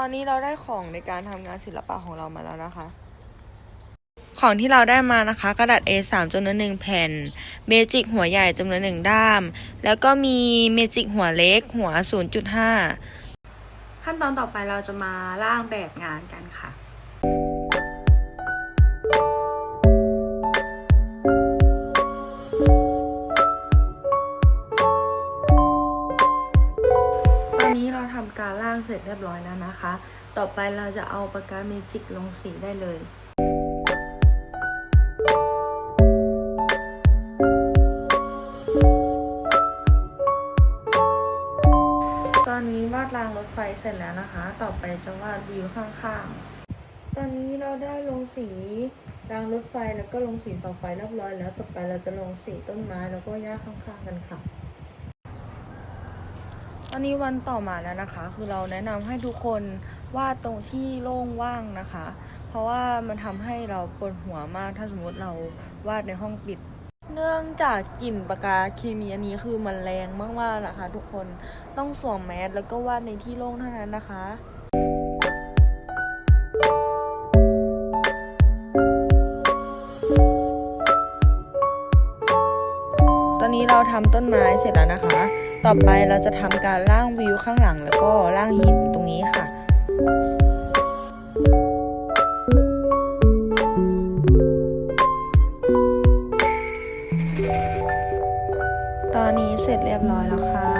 ตอนนี้เราได้ของในการทำงานศิลปะของเรามาแล้วนะคะ ของที่เราได้มานะคะ กระดาษ A3 จำนวนหนึ่งแผ่นเมจิกหัวใหญ่จำนวนหนึ่งด้าม แล้วก็มีเมจิกหัวเล็กหัว 0.5 ขั้นตอนต่อไปเราจะมาล่างแบบงานกันค่ะาการร่างเสร็จเรียบร้อยแล้วนะคะ ต่อไปเราจะเอาปากกาเมจิกลงสีได้เลยตอนนี้วาดรางรถไฟเสร็จแล้วนะคะ ต่อไปจะวาดวิวข้างๆ ตอนนี้เราได้ลงสีรางรถไฟแล้วก็ลงสีเสาไฟเรียบร้อยแล้ว ต่อไปเราจะลงสีต้นไม้แล้วก็หญ้าข้างๆกันค่ะ อนนี้วันต่อมาแล้วนะคะ คือเราแนะนำให้ทุกคนวาดตรงที่โล่งว่างนะคะ เพราะว่ามันทำให้เราปวดหัวมากถ้าสมมติเราวาดในห้องปิด เนื่องจากกลิ่นปากกาเคมีอันนี้คือมันแรงมากๆนะคะ ทุกคนต้องสวมแมสแล้วก็วาดในที่โล่งเท่านั้นนะคะ นนี้เราทำต้นไม้เสร็จแล้วนะคะ ต่อไปเราจะทำการร่างวิวข้างหลังแล้วก็ร่างหินตรงนี้ค่ะตอนนี้เสร็จเรียบร้อยแล้วค่ะ